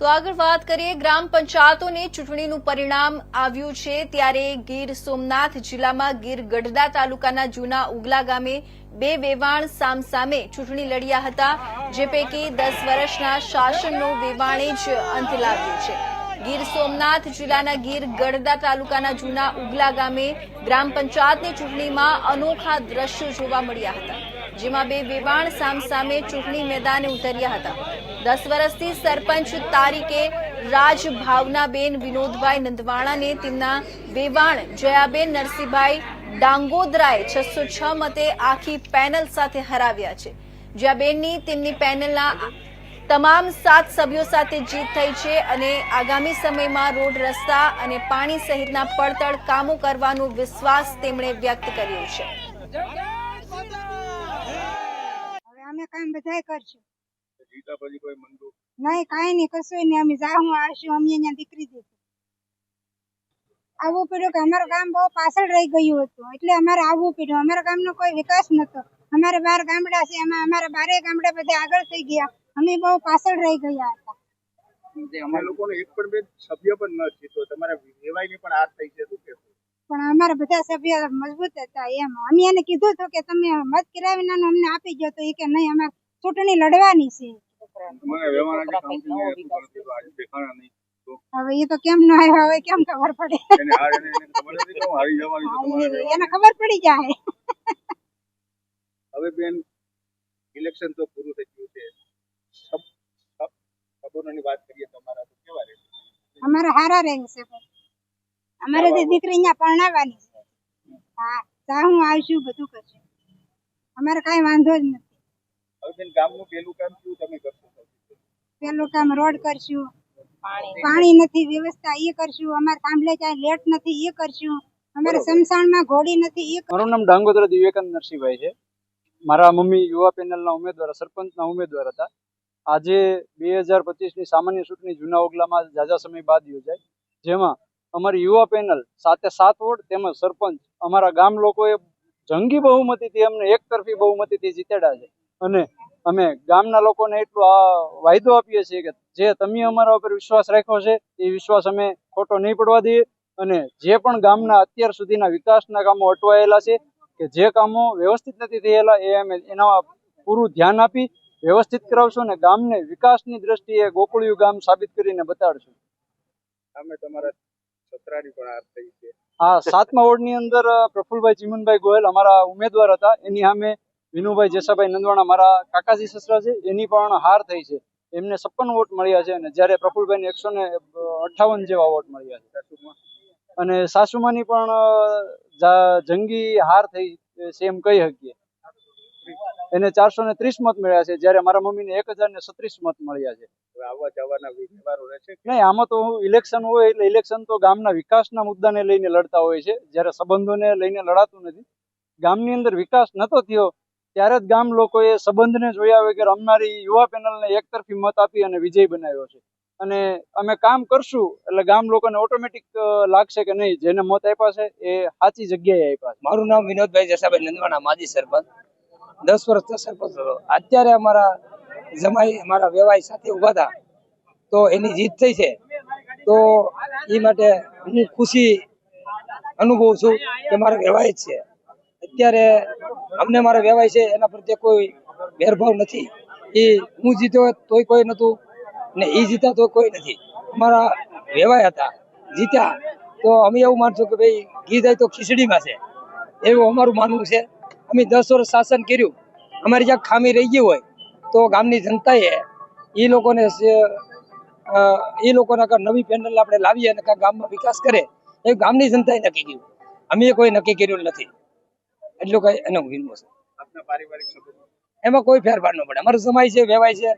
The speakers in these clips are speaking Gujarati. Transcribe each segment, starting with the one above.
તો આગળ વાત કરીએ, ગ્રામ પંચાયતોની ચૂંટણીનું પરિણામ આવ્યું છે ત્યારે ગીર સોમનાથ જિલ્લામાં ગીર ગઢડા તાલુકાના જૂના ઉગલા ગામે બે વેવાણ સામસામે ચૂંટણી લડ્યા હતા, જે પૈકી દસ વર્ષના શાસનનો વેવાણે જ અંત લાવ્યો છે. ગીર સોમનાથ જિલ્લાના ગીર ગઢડા તાલુકાના જૂના ઉગલા ગામે ગ્રામ પંચાયતની ચૂંટણીમાં અનોખા દ્રશ્યો જોવા મળ્યા હતા. જેમાં બે વેવાણ સામસામે ચૂંટણી મેદાને ઉતર્યા હતા. દસ વર્ષથી સરપંચ તારીકે રાજ ભાવનાબેન વિનોદભાઈ નંદવાણાને તેમના વેવાણ જયાબેન નરસિંહભાઈ ડાંગોદરાએ છસો છ મતે આખી પેનલ સાથે હરાવ્યા છે. જયાબેનની તેમની પેનલના તમામ સાત સભ્યો સાથે જીત થઈ છે અને આગામી સમયમાં રોડ રસ્તા અને પાણી સહિતના પડતર કામો કરવાનો વિશ્વાસ તેમણે વ્યક્ત કર્યો છે. કામ બધાય કરશું જીતા પછી કોઈ મંદુ? નહીં કાંઈ નહીં કશું નહીં. અમે જાહું આવશું. અમે અહીંયા દીકરી દીધું આવવું પડ્યું કે અમારું ગામ બહુ પાછળ રહી ગયું હતું. એટલે અમારે આવવું પડ્યું. અમારા ગામનો કોઈ વિકાસ નતો અમારે બાર ગામડા છે. એમાં અમારા બારે ગામડા બધા આગળ થઈ ગયા. અમે બહુ પાછળ રહી ગયા હતા. અમારા લોકોને એક પણ બે સભ્ય પણ ન જીતો. તમારા વેવાયની પણ હાર થઈ છે. શું પણ અમારા બધા સભ્ય મજબૂત હતા એમ. અમે એને કીધું હતું કે તમે મત કિરાવીના અમને આપી ગયો તો એ કે નહીં અમારે ચૂંટણી લડવાની છે. તો તો હવે એ તો કેમ ન આવ્યો હવે કેમ ખબર પડે? એને ખબર પડી જાય. હવે બેન ઇલેક્શન તો પૂરું થઈ ગયું છે. સબ સબ સબોની વાત કરીએ તમારા તો કેવા રહેશે? અમારા હારા રહેશે અમારે તો દીકરી અહીંયા પરણાવવાની છે. હા તા હું આવશું બધું કરશું. અમારે કાંઈ વાંધો જ નથી. હવે બેન ગામનું પેલું કામ શું તમે કરશો? પહેલું? પેલું કામ રોડ કરશું. પાણી. નથી વ્યવસ્થા એ કરશું. અમારે કાંબલે ક્યાંય લેટ નથી એ કરશું. અમારે સમસાણમાં ઘોડી નથી એ મારું નામ ડાંગોદર દિવ્યાકાંત નરસિંહભાઈ છે. મારા મમ્મી યુવા પેનલના ઉમેદવાર સરપંચના ઉમેદવાર હતા. આજે બે હજાર પચીસની સામાન્ય ચૂંટણી જૂના ઓગલામાં ઝાઝા સમય બાદ યોજાય જેમાં અમારી યુવા પેનલ સાથે સાત વોર્ડ તેમજ સરપંચ અમારા ગામ લોકોએ જંગી બહુમતીથી અમને એકતરફી બહુમતીથી જીતેડા છે. અને અમે ગામના લોકોને એટલો આ વાયદો આપીએ છીએ કે જે તમે અમારા ઉપર વિશ્વાસ રાખ્યો છે, એ વિશ્વાસ અમે ખોટો નહીં પડવા દઈએ. અને જે પણ ગામના અત્યાર સુધીના વિકાસના કામો અટવાયેલા છે કે જે કામો વ્યવસ્થિત નથી થયેલા, એ અમે એના પૂરું ધ્યાન આપી વ્યવસ્થિત કરાવશું અને ગામને વિકાસની દ્રષ્ટિએ ગોકુળિયું ગામ સાબિત કરીને બતાડશું. અમે તમારા સતરાની પણ હાર થઈ છે. હા સાતમા વોર્ડની અંદર પ્રફુલભાઈ ચીમનભાઈ ગોયલ અમારા ઉમેદવાર હતા. એની સામે વિનુભાઈ જેસાભાઈ નંદવાણા મારા કાકાજી સસરા છે. એની પણ હાર થઈ છે. એમને છપ્પન વોટ મળ્યા છે અને જ્યારે પ્રફુલભાઈને એકસો ને અઠ્ઠાવન જેવા વોટ મળ્યા છે. સાસુમાં? અને સાસુમાની પણ જંગી હાર થઈ છે એમ કહી શકીએ. એને ચારસો ને ત્રીસ મત મળ્યા છે. જ્યારે મારા મમ્મીને એક હજાર ને છત્રીસ મત મળ્યા છે. આવવા જવાના વ્યવહારો રહેશે કે? નહીં આમાં તો ઇલેક્શન હોય એટલે ઇલેક્શન તો ગામના વિકાસના મુદ્દાને લઈને લડતા હોય છે. જ્યારે સંબંધોને લઈને લડાતું નથી. ગામની અંદર વિકાસ નતો થયો ત્યારે જ ગામ લોકોએ સંબંધને જોયા વગર અમારી યુવા પેનલને એકતરફી મત આપી અને વિજય બનાવ્યો છે. અને અમે કામ કરશું એટલે ગામ લોકોને ઓટોમેટિક લાગશે કે નહીં જેને મત આપ્યા છે એ સાચી જગ્યાએ આપ્યા છે. મારું નામ વિનોદભાઈ જસાભાઈ નંદવાના માજી સરપંચ. દસ વર્ષ સરપંચ હતો. અત્યારે અમારા જમાઈ અમારા વેવાય સાથે ઊભા હતા. તો એની જીત થઈ છે. તો એ માટે હું ખુશી અનુભવું છું કે મારા જ છે. અત્યારે અમને મારા વેવાઈ છે, એના પ્રત્યે કોઈ ભેરભાવ નથી. એ હું જીત્યો તોય કોઈ નતું ને એ જીતા તો કોઈ નથી. અમારા વેવાય હતા, જીત્યા. તો અમે એવું માનશું કે ભાઈ ઘી જાય તો ખીચડીમાં છે. એવું અમારું માનવું છે. અમે દસ વર્ષ શાસન કર્યું. અમારી જ્યાં ખામી રહી ગઈ હોય તો ગામની જનતાએ એ લોકોને એ લોકોના કાં નવી પેનલ આપણે લાવીએ અને કાં ગામમાં વિકાસ કરે એ ગામની જનતાએ નક્કી કર્યું. અમે કોઈ નક્કી કર્યું નથી. એટલું કઈ એનો વિનવું છે. એમાં કોઈ ફેરફાર ન પડે. અમારો સમાય છે વેવાય છે.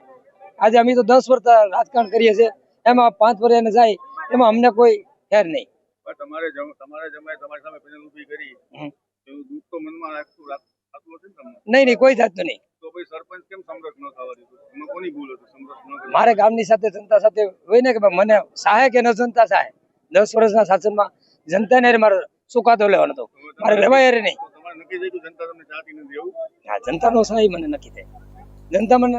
આજે અમે તો દસ વર્ષ રાજકારણ કરીએ છીએ. એમાં પાંચ વર્ષ એને જાય એમાં અમને કોઈ ફેર નહીં. પણ તમારે જમ- તમારી સામે પેનલ ઊભી કરી. દુઃખ તો મનમાં રાખતું નહીં નહીં કોઈ જાતનું નહીં. મારે ગામની સાથે જનતા સાથે હોય ને કે મને સહાય કે ન જનતા સહાય દસ વર્ષના શાસનમાં જનતાને મારો મારે સુકાતો લેવાનો હતો. મારે લેવાય રે નહીં. જનતાનો સહાય મને નક્કી થાય જનતા મને